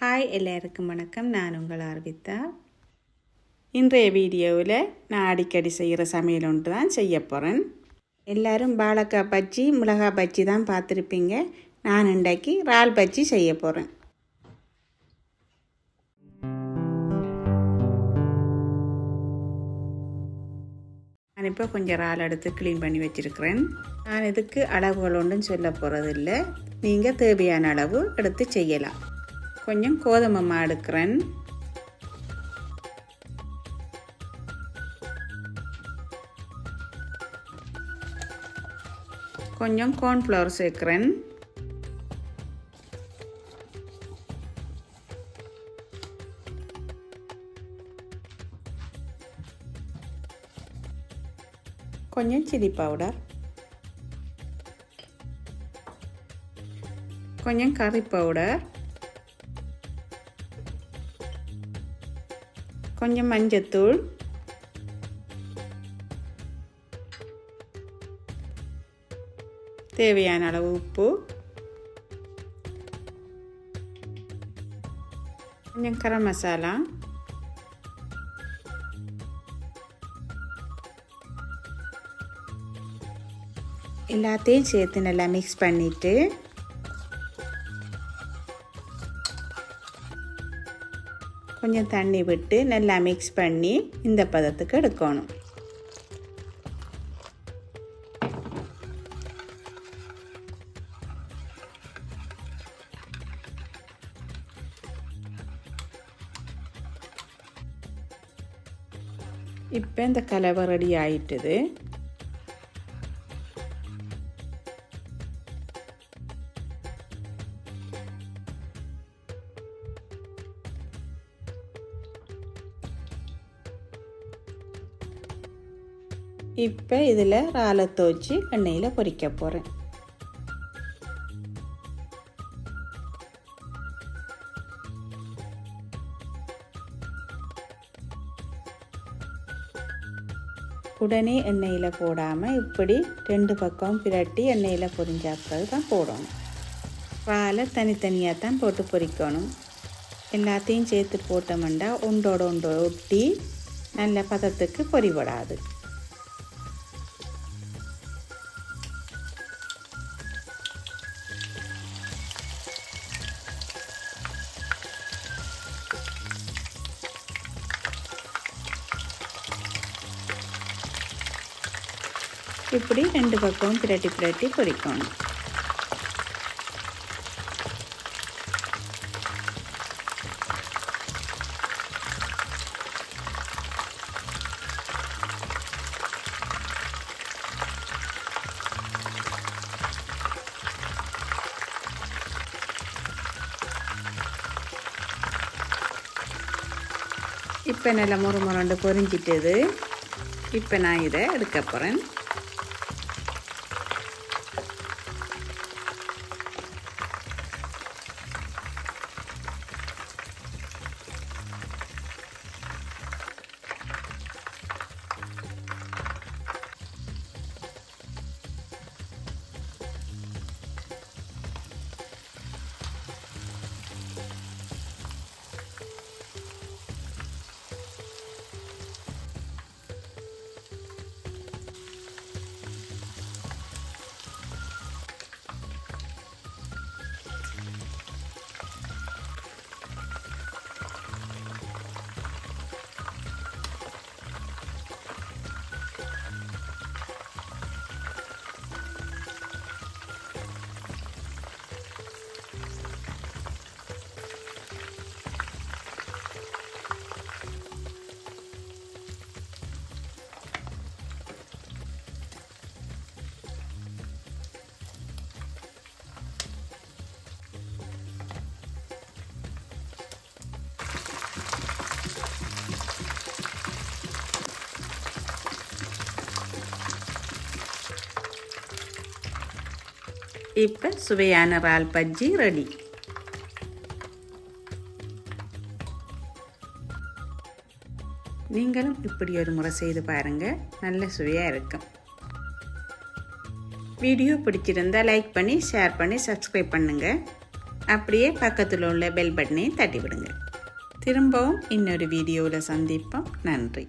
Hi எல்லாருக்கும் வணக்கம். நான் உங்கள் ஆர்வித்தா இன்றைய வீடியோவில் நான் அடிக்கடி செய்கிற சமையல் ஒன்று தான் செய்ய போகிறேன். எல்லாரும் பாலக்காய் பஜ்ஜி மிளகாய் பஜ்ஜி தான் பார்த்துருப்பீங்க. நான் இன்றைக்கு இறால் பஜ்ஜி செய்ய போகிறேன். நான் இப்போ கொஞ்சம் இறால் எடுத்து க்ளீன் பண்ணி வச்சுருக்கிறேன். நான் இதுக்கு அளவுகள் ஒன்றும் சொல்ல போகிறதில்ல. நீங்கள் தேவையான அளவு எடுத்து செய்யலாம். கொஞ்சம் கோதுமை மாடுக்கிறேன் கொஞ்சம் கார்ன்ஃப்ளவர் சேர்க்குறேன். கொஞ்சம் சில்லி பவுடர் கொஞ்சம் கறி பவுடர் கொஞ்சம் மஞ்சத்தூள். தேவையான அளவு உப்பு. கொஞ்சம் கரம் மசாலா. எல்லாத்தையும் சேர்த்து நல்லா மிக்ஸ் பண்ணிவிட்டு கொஞ்சம் தண்ணி விட்டு நல்லா மிக்ஸ் பண்ணி இந்த பதத்துக்கு எடுக்கணும் இப்போ இந்த கலவை ரெடி ஆயிட்டுது இப்போ இதில் ராலை துவச்சி எண்ணெயில் பொரிக்க போகிறேன் உடனே எண்ணெயில் போடாமல் இப்படி ரெண்டு பக்கம் பிரட்டி எண்ணெயில் பொரிஞ்சாக்கிறது தான் போடணும். பாலை தனித்தனியாக தான் போட்டு பொரிக்கணும். எல்லாத்தையும் சேர்த்து போட்டோம்னா ஒன்றோட ஒன்றோட ஒட்டி நல்ல பதத்துக்கு பொறிவிடாது இப்படி ரெண்டு பக்கமும் பிரட்டி பிரட்டி பொறிக்கணும். இப்போ நல்லா முறு முரண்டு பொரிஞ்சிட்டது இப்போ நான் இதை எடுக்க போகிறேன் இப்போ சுவையான ரால் பஜ்ஜி ரெடி. நீங்களும் இப்படி ஒரு முறை செய்து பாருங்கள் நல்ல சுவையாக இருக்கும். வீடியோ பிடிச்சிருந்தா லைக் பண்ணி ஷேர் பண்ணி சப்ஸ்கிரைப் பண்ணுங்கள் அப்படியே பக்கத்தில் உள்ள பெல் பட்டனையும் தட்டி விடுங்க திரும்பவும் இன்னொரு வீடியோவில் சந்திப்போம். நன்றி.